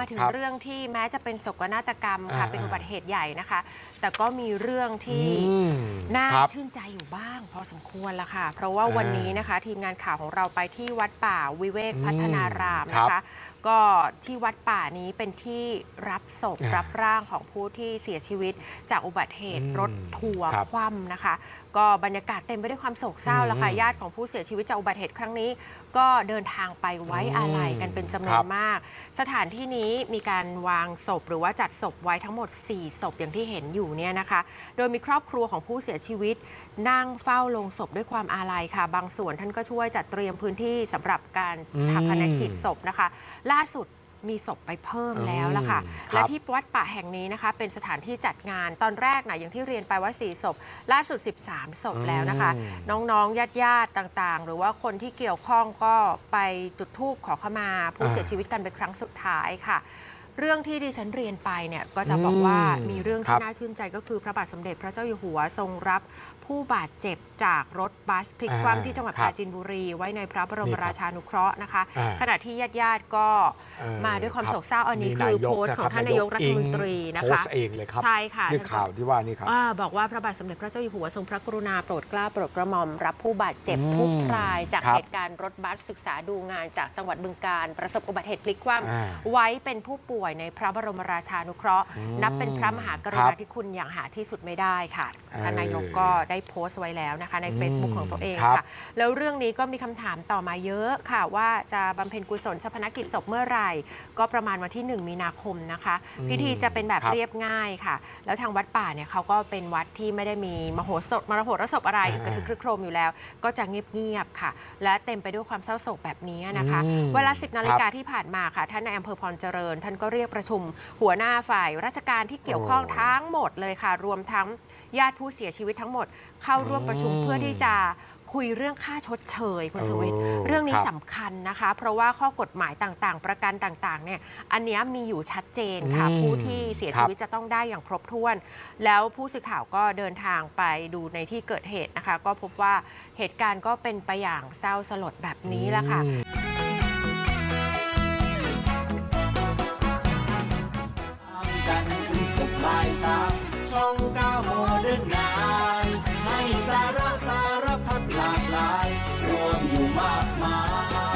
มาถึงครับเรื่องที่แม้จะเป็นโศกนาฏกรรมค่ะอ่าเป็นอุบัติเหตุใหญ่นะคะ แต่ก็มีเรื่องที่อืมน่าครับชื่นใจอยู่บ้าง พอสมควรละค่ะ เพราะว่าอ่าวันนี้นะคะ ทีมงานข่าวของเราไปที่วัดป่าวิเวกอืมพัฒนารามครันะบคะ ก็ที่วัดป่านี้เป็นที่รับศพอ่ารัรับร่างของผู้ที่เสียชีวิตจากอุบัติเหตุอืมรถทัวร์ครับคว่ำนะคะ ก็บรรยากาศเต็มไปด้วยความโศกเศร้าแล้วค่ะอืมญาติของผู้เสียชีวิตจากอุบัติเหตุครั้งนี้ ก็เดินทางไปไว้อาลัยกันเป็นจำนวครันบ มาก สถานที่นี้มีการวางศพหรือว่าจัดศพไว้ทั้งหมด 4 ศพอย่างที่เห็นอยู่เนี่ยนะคะ โดยมีครอบครัวของผู้เสียชีวิต นั่งเฝ้าลงศพด้วยความอาลัยค่ะ บางส่วนท่านก็ช่วยจัดเตรียมพื้นที่สำหรับการอืม ชาปนกิจศพนะคะล่าสุดมีศพไปเพิ่มแล้วละค่ะอืมครับและที่วัดป่าแห่งนี้นะคะ เป็นสถานที่จัดงานตอนแรกนะอย่างที่เรียนไปว่า4ศพ ล่าสุด 13ศพแล้วนะคะอืมน้องๆญาติๆต่างๆ หรือว่าคนที่เกี่ยวข้องก็ไปจุดธูปขอขมาผู้อ่าเสียชีวิตกันเป็นครั้งสุดท้ายค่ะ เรื่องที่ดิฉันเรียนไปเนี่ยก็จะบอกว่าอืมมีเรื่องครัที่บน่าชื่นใจก็คือพระบาทสมเด็จพระเจ้าอยู่หัวทรงรับผู้บาดเจ็บจากรถบัสพลิกคว่ำที่จังหวัดครัปบราจีนบุรี ไว้ในพระบรนี่มครับราชานุเคราะห์นะคะอ่าขณะที่ญาติๆก็เออมาด้วยความรับโศกเศร้าอันนี้มีคือนยกโพสต์ของะท่านนายกรัฐมนตรีนะคะโพสต์เองเลยครับใช่ค่ะเรื่องข่าวที่ว่านี่ครับอ่าบอกว่าพระบาทสมเด็จพระเจ้าอยู่หัวทรงพระกรุณาโปรดเกล้าโปรดกระหม่อมรับผู้บาดเจ็บอืมทุกราย จากครับเหตุการณ์รถบัสศึกษาดูงานจากจังหวัดบึงการประสบอุบัติเหตุพลิกคว่อ่าำไว้เป็นผู้ป่วยในพระบรมราชานุเคราะห์อืมนับเป็นพระมหากรุครัณาบธิคุณอย่างหาที่สุดไม่ได้ค่ะเออท่านนายกก็ได้โพสต์ไว้แล้วนะคะ ใน Facebook ของตัวเองครับค่ะ แล้วเรื่องนี้ก็มีคำถามต่อมาเยอะค่ะ ว่าจะบำเพ็ญกุศลชาพนกิจศพเมื่อไหร่ ก็ประมาณวันที่ 1 มีนาคมนะคะอืมพิธีจะเป็นแบบครับเรียบง่ายค่ะ แล้วทางวัดป่าเนี่ยเขาก็เป็นวัดที่ไม่ได้มีมโหสถมรหรสพอะไรอ่ากระทึกครึกโครมอยู่แล้ว ก็จะเงียบๆค่ะ และเต็มไปด้วยความเศร้าโศกแบบนี้นะคะอืมเวลา 10นาฬิกาที่ผ่านมาค่ะท่านในายอำเภอพรเจริญ ท่านก็เรียกประชุม หัวหน้าฝ่ายราชการที่เกี่ยวข้องโอ้ทั้งหมดเลยค่ะ รวมทั้งญาติผู้เสียชีวิตทั้งหมด เข้าร่วมประชุมอืมเพื่อที่จะคุยเรื่องค่าชดเชยคุณสวิทย์โอ้เรื่องนี้ครับสำคัญนะคะ เพราะว่าข้อกฎหมายต่างๆ ประกันต่างๆเนี่ยอันเนี้ยมีอยู่ชัดเจนค่ะอืมผู้ที่เสียชีวิตจะต้องได้อย่างครบถ้วน แล้วผู้สื่อข่าวก็เดินทางไปดูในที่เกิดเหตุนะคะ ก็พบว่าเหตุการณ์ก็เป็นไปอย่างเศร้าสลดแบบนี้แหละค่ะ จันทร์ถึงศุกร์าย